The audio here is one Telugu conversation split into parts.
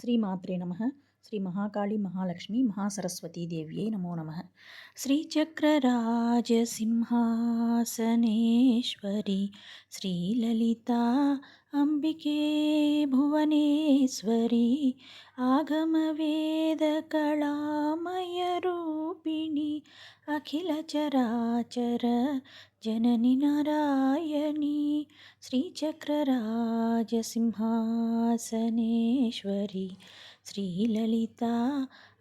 శ్రీమాత్రే నమ శ్రీ మహాకాళి మహాలక్ష్మి మహాసరస్వతీ దేవ్యై నమో నమ శ్రీచక్రరాజసింహాసనేశ్వరి శ్రీలలితా అంబికే భువనేశ్వరి ఆగమవేదకళామయరూపిణి అఖిల చరాచర జనని నారాయణి శ్రీచక్రరాజసింహాసనేశ్వరి శ్రీలలిత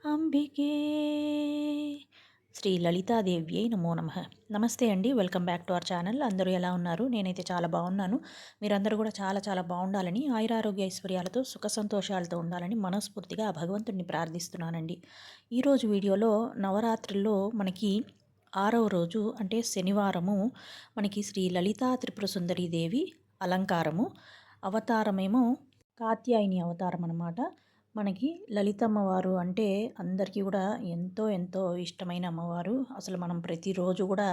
అంబికే. శ్రీ లలితాదేవ్యై నమో నమ. నమస్తే అండి welcome back to our channel. అందరూ ఎలా ఉన్నారు? నేనైతే చాలా బాగున్నాను. మీరందరూ కూడా చాలా చాలా బాగుండాలని ఆయురారోగ్య ఐశ్వర్యాలతో సుఖ సంతోషాలతో ఉండాలని మనస్ఫూర్తిగా భగవంతుడిని ప్రార్థిస్తున్నానండి. ఈరోజు వీడియోలో నవరాత్రుల్లో మనకి ఆరవ రోజు అంటే శనివారము మనకి శ్రీ లలితా త్రిపుర దేవి అలంకారము. అవతారమేమో కాత్యాయని అవతారం అనమాట మనకి లలితమ్మ వారు అంటే అందరికీ కూడా ఎంతో ఎంతో ఇష్టమైన అమ్మవారు. అసలు మనం ప్రతిరోజు కూడా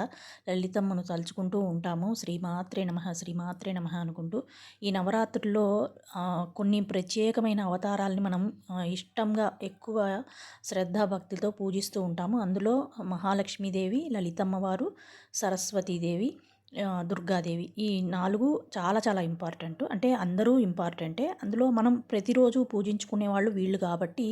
లలితమ్మను తలుచుకుంటూ ఉంటాము. శ్రీమాత్రే నమ శ్రీమాత్రే నమ అనుకుంటూ ఈ నవరాత్రుల్లో కొన్ని ప్రత్యేకమైన అవతారాలని మనం ఇష్టంగా ఎక్కువ శ్రద్ధాభక్తితో పూజిస్తూ ఉంటాము. అందులో మహాలక్ష్మీదేవి లలితమ్మవారు సరస్వతీదేవి దుర్గాదేవి. ఈ నాలుగు చాలా చాలా ఇంపార్టెంట్. అంటే అందరూ ఇంపార్టెంటే. అందులో మనం ప్రతిరోజు పూజించుకునే వాళ్ళు వీళ్ళు కాబట్టి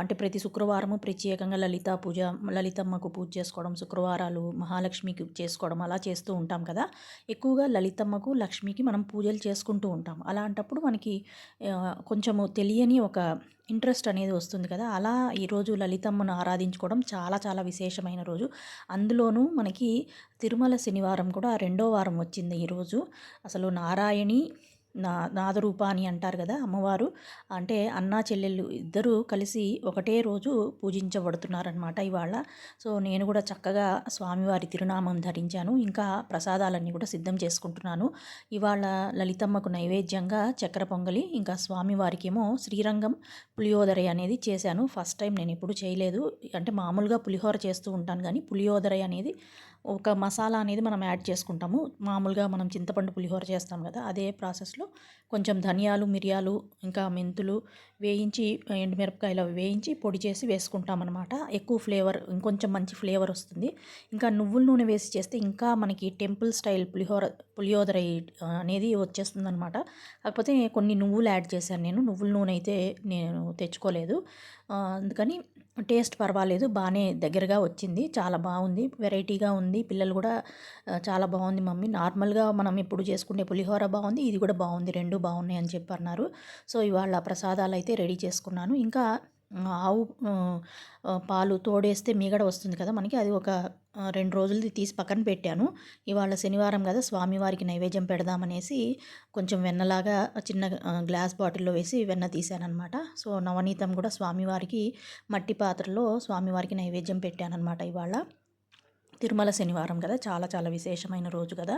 అంటే ప్రతి శుక్రవారము ప్రత్యేకంగా లలిత పూజ లలితమ్మకు పూజ చేసుకోవడం శుక్రవారాలు మహాలక్ష్మికి చేసుకోవడం అలా చేస్తూ ఉంటాం కదా. ఎక్కువగా లలితమ్మకు లక్ష్మికి మనం పూజలు చేసుకుంటూ ఉంటాం. అలాంటప్పుడు మనకి కొంచెము తెలియని ఒక ఇంట్రెస్ట్ అనేది వస్తుంది కదా. అలా ఈరోజు లలితమ్మను ఆరాధించుకోవడం చాలా చాలా విశేషమైన రోజు. అందులోనూ మనకి తిరుమల శనివారం కూడా రెండో వారం వచ్చింది ఈరోజు అసలు నారాయణి నా నాదరూప అని అంటారు కదా అమ్మవారు. అంటే అన్నా చెల్లెళ్ళు ఇద్దరూ కలిసి ఒకటే రోజు పూజించబడుతున్నారనమాట ఇవాళ. సో నేను కూడా చక్కగా స్వామివారి తిరునామం ధరించాను. ఇంకా ప్రసాదాలన్నీ కూడా సిద్ధం చేసుకుంటున్నాను. ఇవాళ లలితమ్మకు నైవేద్యంగా చక్కెర పొంగలి ఇంకా స్వామివారికి ఏమో శ్రీరంగం పులియోదరై అనేది చేశాను. ఫస్ట్ టైం నేను ఎప్పుడు చేయలేదు. అంటే మామూలుగా పులిహోర చేస్తూ ఉంటాను కానీ పులియోదరై అనేది ఒక మసాలా అనేది మనం యాడ్ చేసుకుంటాము. మామూలుగా మనం చింతపండు పులిహోర చేస్తాం కదా అదే ప్రాసెస్లో కొంచెం ధనియాలు మిరియాలు ఇంకా మెంతులు వేయించి ఎండుమిరపకాయలు వేయించి పొడి చేసి వేసుకుంటాం అనమాట ఎక్కువ ఫ్లేవర్ ఇంకొంచెం మంచి ఫ్లేవర్ వస్తుంది. ఇంకా నువ్వుల నూనె వేసి చేస్తే ఇంకా మనకి టెంపుల్ స్టైల్ పులిహోర పులిహోదర అనేది వచ్చేస్తుంది అనమాట కాకపోతే కొన్ని నువ్వులు యాడ్ చేశాను నేను. నువ్వుల నూనె అయితే నేను తెచ్చుకోలేదు. అందుకని టేస్ట్ పర్వాలేదు బాగానే దగ్గరగా వచ్చింది చాలా బాగుంది వెరైటీగా ఉంది పిల్లలు కూడా చాలా బాగుంది మమ్మీ. నార్మల్గా మనం ఇప్పుడు చేసుకునే పులిహోర బాగుంది ఇది కూడా బాగుంది రెండు బాగున్నాయి అని చెప్పి అన్నారు. సో ఇవాళ ప్రసాదాలు అయితే రెడీ చేసుకున్నాను. ఇంకా ఆవు పాలు తోడేస్తే మీగడ వస్తుంది కదా మనకి అది ఒక రెండు రోజులది తీసి పక్కన పెట్టాను. ఇవాళ శనివారం కదా స్వామివారికి నైవేద్యం పెడదామనేసి కొంచెం వెన్నలాగా చిన్న గ్లాస్ బాటిల్లో వేసి వెన్న తీశానమాట సో నవనీతం కూడా స్వామివారికి మట్టి పాత్రలో స్వామివారికి నైవేద్యం పెట్టానమాట ఇవాళ. తిరుమల శనివారం కదా చాలా చాలా విశేషమైన రోజు కదా.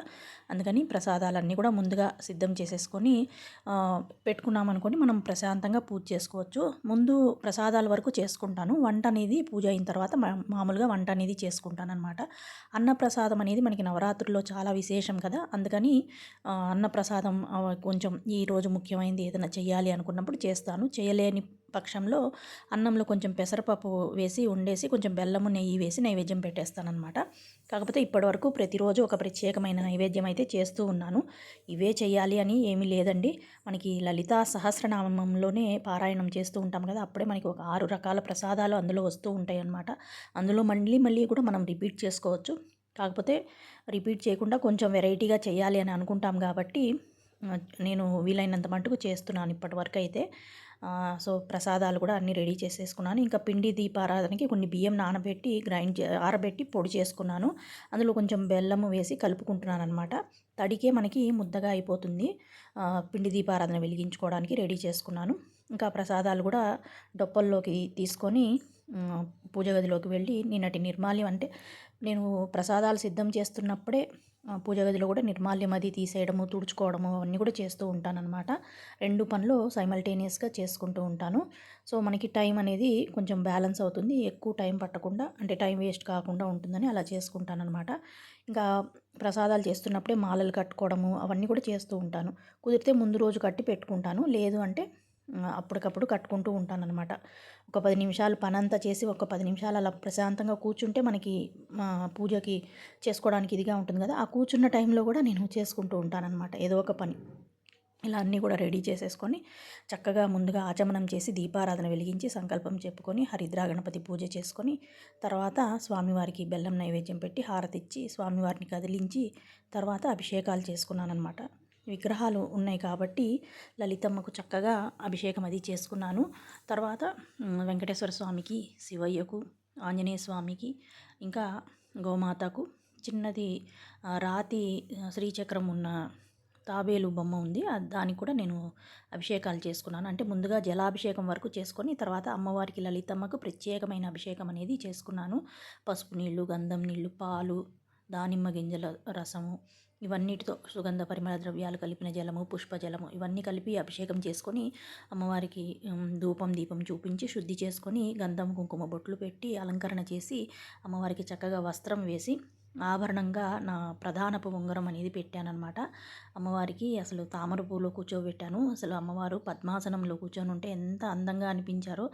అందుకని ప్రసాదాలన్నీ కూడా ముందుగా సిద్ధం చేసేసుకొని పెట్టుకున్నాం అనుకోని మనం ప్రశాంతంగా పూజ చేసుకోవచ్చు. ముందు ప్రసాదాల వరకు చేసుకుంటాను. వంట అనేది పూజ అయిన తర్వాత మామూలుగా వంట అనేది చేసుకుంటాను అనమాట అన్నప్రసాదం అనేది మనకి నవరాత్రుల్లో చాలా విశేషం కదా. అందుకని అన్నప్రసాదం కొంచెం ఈరోజు ముఖ్యమైనది ఏదైనా చేయాలి అనుకున్నప్పుడు చేస్తాను. చేయలేని పక్షంలో అన్నంలో కొంచెం పెసరపప్పు వేసి వండేసి కొంచెం బెల్లము నెయ్యి వేసి నైవేద్యం పెట్టేస్తానమాట కాకపోతే ఇప్పటివరకు ప్రతిరోజు ఒక ప్రత్యేకమైన నైవేద్యం అయితే చేస్తూ ఉన్నాను. ఇవే చేయాలి అని ఏమీ లేదండి. మనకి లలితా సహస్రనామంలోనే పారాయణం చేస్తూ ఉంటాం కదా అప్పుడే మనకి ఒక ఆరు రకాల ప్రసాదాలు అందులో వస్తూ ఉంటాయి అన్నమాట అందులో మళ్ళీ మళ్ళీ కూడా మనం రిపీట్ చేసుకోవచ్చు. కాకపోతే రిపీట్ చేయకుండా కొంచెం వెరైటీగా చేయాలి అని అనుకుంటాం కాబట్టి నేను వీలైనంత మటుకు చేస్తున్నాను ఇప్పటివరకు అయితే. సో ప్రసాదాలు కూడా అన్నీ రెడీ చేసేసుకున్నాను. ఇంకా పిండి దీపారాధనకి కొన్ని బియ్యం నానబెట్టి గ్రైండ్ ఆరబెట్టి పొడి చేసుకున్నాను. అందులో కొంచెం బెల్లము వేసి కలుపుకుంటున్నాను అనమాట తడికే మనకి ముద్దగా అయిపోతుంది. పిండి దీపారాధన వెలిగించుకోవడానికి రెడీ చేసుకున్నాను. ఇంకా ప్రసాదాలు కూడా డొప్పల్లోకి తీసుకొని పూజ గదిలోకి వెళ్ళి నిన్నటి నిర్మాల్యం అంటే నేను ప్రసాదాలు సిద్ధం చేస్తున్నప్పుడే పూజ గదిలో కూడా నిర్మాల్యం అది తీసేయడము తుడుచుకోవడము అవన్నీ కూడా చేస్తూ ఉంటానన్నమాట. రెండు పనులు సైమల్టేనియస్గా చేసుకుంటూ ఉంటాను. సో మనకి టైం అనేది కొంచెం బ్యాలెన్స్ అవుతుంది. ఎక్కువ టైం పట్టకుండా అంటే టైం వేస్ట్ కాకుండా ఉంటుందని అలా చేసుకుంటానమాట ఇంకా ప్రసాదాలు చేస్తున్నప్పుడే మాలలు కట్టుకోవడము అవన్నీ కూడా చేస్తూ ఉంటాను. కుదిరితే ముందు రోజు కట్టి పెట్టుకుంటాను. లేదు అంటే అప్పటికప్పుడు కట్టుకుంటూ ఉంటానన్నమాట. ఒక పది నిమిషాలు పనంతా చేసి ఒక పది నిమిషాలు అలా ప్రశాంతంగా కూర్చుంటే మనకి పూజకి చేసుకోవడానికి ఇదిగా ఉంటుంది కదా ఆ కూర్చున్న టైంలో కూడా నేను చేసుకుంటూ ఉంటానన్నమాట ఏదో ఒక పని. ఇలా అన్నీ కూడా రెడీ చేసేసుకొని చక్కగా ముందుగా ఆచమనం చేసి దీపారాధన వెలిగించి సంకల్పం చెప్పుకొని హరిద్రా గణపతి పూజ చేసుకొని తర్వాత స్వామివారికి బెల్లం నైవేద్యం పెట్టి హారతిచ్చి స్వామివారిని కదిలించి తర్వాత అభిషేకాలు చేసుకున్నానమాట విగ్రహాలు ఉన్నాయి కాబట్టి లలితమ్మకు చక్కగా అభిషేకం అది చేసుకున్నాను. తర్వాత వెంకటేశ్వర స్వామికి శివయ్యకు ఆంజనేయ స్వామికి ఇంకా గోమాతకు చిన్నది రాతి శ్రీచక్రం ఉన్న తాబేలు బొమ్మ ఉంది. దానికి కూడా నేను అభిషేకాలు చేసుకున్నాను. అంటే ముందుగా జలాభిషేకం వరకు చేసుకొని తర్వాత అమ్మవారికి లలితమ్మకు ప్రత్యేకమైన అభిషేకం అనేది చేసుకున్నాను. పసుపు నీళ్ళు గంధం నీళ్ళు పాలు దానిమ్మ గింజల రసము ఇవన్నిటితో సుగంధ పరిమళ ద్రవ్యాలు కలిపిన జలము పుష్పజలము ఇవన్నీ కలిపి అభిషేకం చేసుకొని అమ్మవారికి ధూపం దీపం చూపించి శుద్ధి చేసుకొని గంధం కుంకుమ బొట్లు పెట్టి అలంకరణ చేసి అమ్మవారికి చక్కగా వస్త్రం వేసి ఆభరణంగా నా ప్రధానపు ఉంగరం అనేది పెట్టానమాట అమ్మవారికి అసలు తామర పూలో కూర్చోబెట్టాను. అసలు అమ్మవారు పద్మాసనంలో కూర్చొని ఉంటే ఎంత అందంగా అనిపించారో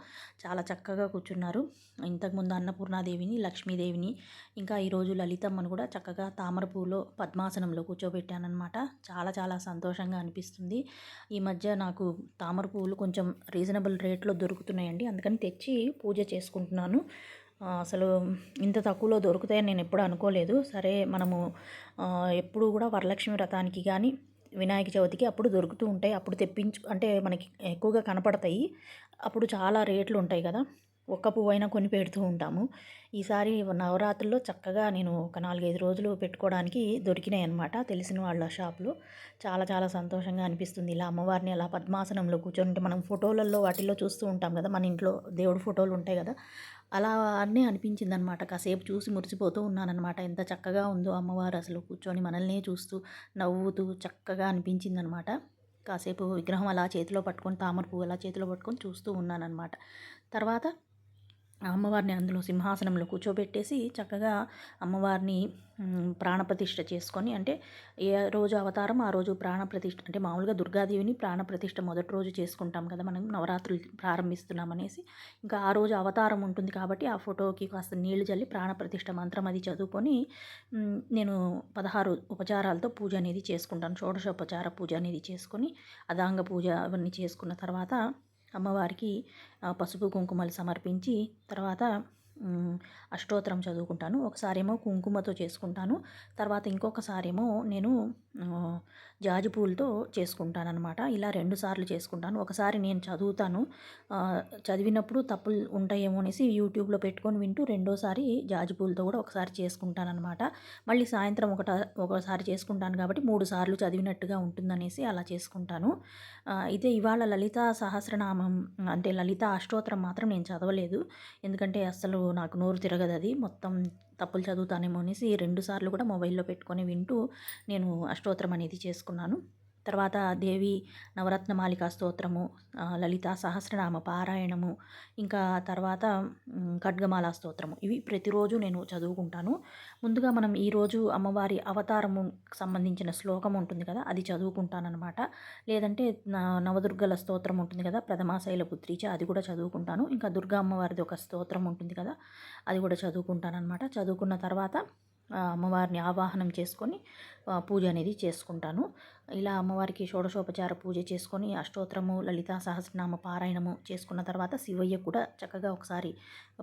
చాలా చక్కగా కూర్చున్నారు. ఇంతకుముందు అన్నపూర్ణాదేవిని లక్ష్మీదేవిని ఇంకా ఈరోజు లలితమ్మను కూడా చక్కగా తామర పూలో పద్మాసనంలో కూర్చోబెట్టానమాట చాలా చాలా సంతోషంగా అనిపిస్తుంది. ఈ మధ్య నాకు తామర పువ్వులు కొంచెం రీజనబుల్ రేట్లో దొరుకుతున్నాయండి. అందుకని తెచ్చి పూజ చేసుకుంటున్నాను. అసలు ఇంత తక్కువలో దొరుకుతాయని నేను ఎప్పుడు అనుకోలేదు. సరే మనము ఎప్పుడు కూడా వరలక్ష్మి వ్రతానికి కానీ వినాయక చవితికి అప్పుడు దొరుకుతూ ఉంటాయి. అప్పుడు తెప్పించు అంటే మనకి ఎక్కువగా కనపడతాయి. అప్పుడు చాలా రేట్లు ఉంటాయి కదా. ఒక్క పువ్వు అయినా కొని పెడుతూ ఉంటాము. ఈసారి నవరాత్రుల్లో చక్కగా నేను ఒక నాలుగైదు రోజులు పెట్టుకోవడానికి దొరికినాయి అనమాట తెలిసిన వాళ్ళ షాప్లో. చాలా చాలా సంతోషంగా అనిపిస్తుంది. ఇలా అమ్మవారిని అలా పద్మాసనంలో కూర్చొని మనం ఫోటోలలో వాటిల్లో చూస్తూ ఉంటాం కదా మన ఇంట్లో దేవుడు ఫోటోలు ఉంటాయి కదా. అలా అన్నీ అనిపించింది అనమాట కాసేపు చూసి మురిసిపోతూ ఉన్నానమాట ఎంత చక్కగా ఉందో అమ్మవారు అసలు కూర్చొని మనల్నే చూస్తూ నవ్వుతూ చక్కగా అనిపించిందనమాట కాసేపు విగ్రహం అలా చేతిలో పట్టుకొని తామర పువ్వు అలా చేతిలో పట్టుకొని చూస్తూ ఉన్నానమాట తర్వాత అమ్మవారిని అందులో సింహాసనంలో కూర్చోబెట్టేసి చక్కగా అమ్మవారిని ప్రాణప్రతిష్ఠ చేసుకొని అంటే ఏ రోజు అవతారం ఆ రోజు ప్రాణప్రతిష్ఠ అంటే మామూలుగా దుర్గాదేవిని ప్రాణప్రతిష్ఠ మొదటి రోజు చేసుకుంటాం కదా మనం నవరాత్రులు ప్రారంభిస్తున్నాం అనేసి ఇంకా ఆ రోజు అవతారం ఉంటుంది కాబట్టి ఆ ఫోటోకి కాస్త నీళ్ళు చల్లి ప్రాణప్రతిష్ఠ మంత్రం అది చదువుకొని నేను పదహారు ఉపచారాలతో పూజ అనేది చేసుకుంటాను. షోడశోపచార పూజ అనేది చేసుకొని అదాంగ పూజ అవన్నీ చేసుకున్న తర్వాత అమ్మవారికి పసుపు కుంకుమలు సమర్పించి తర్వాత అష్టోత్తరం చదువుకుంటాను. ఒకసారేమో కుంకుమతో చేసుకుంటాను. తర్వాత ఇంకొకసారేమో నేను జాజి పూలతో చేసుకుంటానమాట ఇలా రెండు సార్లు చేసుకుంటాను. ఒకసారి నేను చదువుతాను. చదివినప్పుడు తప్పులు ఉంటాయేమో అనేసి యూట్యూబ్లో పెట్టుకొని వింటూ రెండోసారి జాజి పూలతో కూడా ఒకసారి చేసుకుంటానమాట మళ్ళీ సాయంత్రం ఒకట ఒకసారి చేసుకుంటాను కాబట్టి మూడు సార్లు చదివినట్టుగా ఉంటుందనేసి అలా చేసుకుంటాను. అయితే ఇవాళ లలిత సహస్రనామం అంటే లలిత అష్టోత్తరం మాత్రం నేను చదవలేదు. ఎందుకంటే అసలు నాకు నోరు తిరగదు అది. మొత్తం తప్పులు చదువుతానేమో అనేసి రెండుసార్లు కూడా మొబైల్లో పెట్టుకొని వింటూ నేను అష్టోత్తరం అనేది చేసుకున్నాను. తర్వాత దేవి నవరత్నమాలికా స్తోత్రము లలిత సహస్రనామ పారాయణము ఇంకా తర్వాత ఖడ్గమాల స్తోత్రము. ఇవి ప్రతిరోజు నేను చదువుకుంటాను. ముందుగా మనం ఈరోజు అమ్మవారి అవతారము సంబంధించిన శ్లోకం ఉంటుంది కదా అది చదువుకుంటానమాట లేదంటే నవదుర్గల స్తోత్రం ఉంటుంది కదా ప్రథమాశైల పుత్రిచ అది కూడా చదువుకుంటాను. ఇంకా దుర్గా అమ్మవారిది ఒక స్తోత్రం ఉంటుంది కదా అది కూడా చదువుకుంటానమాట చదువుకున్న తర్వాత అమ్మవారిని ఆవాహనం చేసుకొని పూజ అనేది చేసుకుంటాను. ఇలా అమ్మవారికి షోడశోపచార పూజ చేసుకొని అష్టోత్తరము లలితా సహస్రనామ పారాయణము చేసుకున్న తర్వాత శివయ్య కూడా చక్కగా ఒకసారి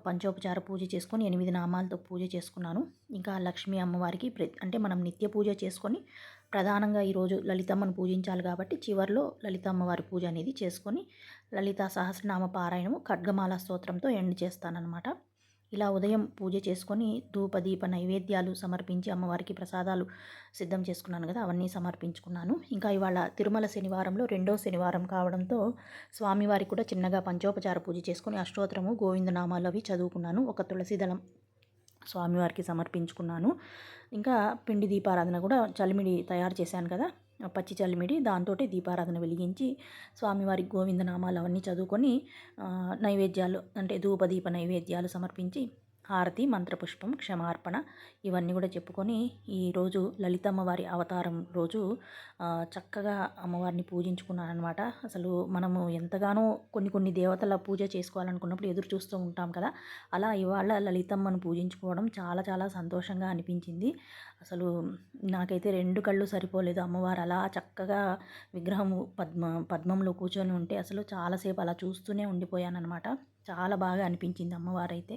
పంచోపచార పూజ చేసుకొని ఎనిమిది నామాలతో పూజ చేసుకున్నాను. ఇంకా లక్ష్మీ అమ్మవారికి అంటే మనం నిత్య పూజ చేసుకొని ప్రధానంగా ఈరోజు లలితమ్మను పూజించాలి కాబట్టి చివరిలో లలితమ్మవారి పూజ అనేది చేసుకొని లలితా సహస్రనామ పారాయణము ఖడ్గమాల స్తోత్రంతో ఎండ్ చేస్తానన్నమాట. ఇలా ఉదయం పూజ చేసుకొని ధూప దీప నైవేద్యాలు సమర్పించి అమ్మవారికి ప్రసాదాలు సిద్ధం చేసుకున్నాను కదా అవన్నీ సమర్పించుకున్నాను. ఇంకా ఇవాళ తిరుమల శనివారంలో రెండో శనివారం కావడంతో స్వామివారికి కూడా చిన్నగా పంచోపచార పూజ చేసుకొని అష్టోత్తరము గోవిందనామాలు అవి చదువుకున్నాను. ఒక తులసిదళం స్వామివారికి సమర్పించుకున్నాను. ఇంకా పిండి దీపారాధన కూడా చలిమిడి తయారు చేశాను కదా పచ్చి చల్లిమిడి దాంతో దీపారాధన వెలిగించి స్వామివారి గోవిందనామాలు అవన్నీ చదువుకొని నైవేద్యాలు అంటే ధూపదీప నైవేద్యాలు సమర్పించి హారతి మంత్రపుష్పం క్షమార్పణ ఇవన్నీ కూడా చెప్పుకొని ఈరోజు లలితమ్మ వారి అవతారం రోజు చక్కగా అమ్మవారిని పూజించుకున్నాను అనమాట అసలు మనము ఎంతగానో కొన్ని కొన్ని దేవతల పూజ చేసుకోవాలనుకున్నప్పుడు ఎదురు చూస్తూ ఉంటాం కదా. అలా ఇవాళ లలితమ్మను పూజించుకోవడం చాలా చాలా సంతోషంగా అనిపించింది. అసలు నాకైతే రెండు కళ్ళు సరిపోలేదు అమ్మవారు అలా చక్కగా విగ్రహము పద్మ పద్మంలో కూర్చొని ఉంటే అసలు చాలాసేపు అలా చూస్తూనే ఉండిపోయాను అనమాట చాలా బాగా అనిపించింది అమ్మవారైతే.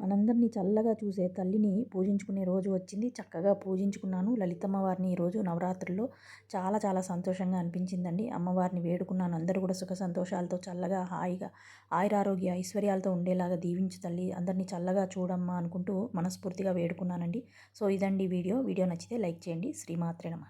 మనందరినీ చల్లగా చూసే తల్లిని పూజించుకునే రోజు వచ్చింది. చక్కగా పూజించుకున్నాను. లలితమ్మ వారిని ఈరోజు నవరాత్రుల్లో చాలా చాలా సంతోషంగా అనిపించిందండి. అమ్మవారిని వేడుకున్నాను. అందరూ కూడా సుఖ సంతోషాలతో చల్లగా హాయిగా ఆయురారోగ్య ఐశ్వర్యాలతో ఉండేలాగా దీవించు తల్లి. అందరినీ చల్లగా చూడమ్మా అనుకుంటూ మనస్ఫూర్తిగా వేడుకున్నానండి. సో ఇదండి వీడియో. వీడియో నచ్చితే లైక్ చేయండి. శ్రీమాత్రే నమ.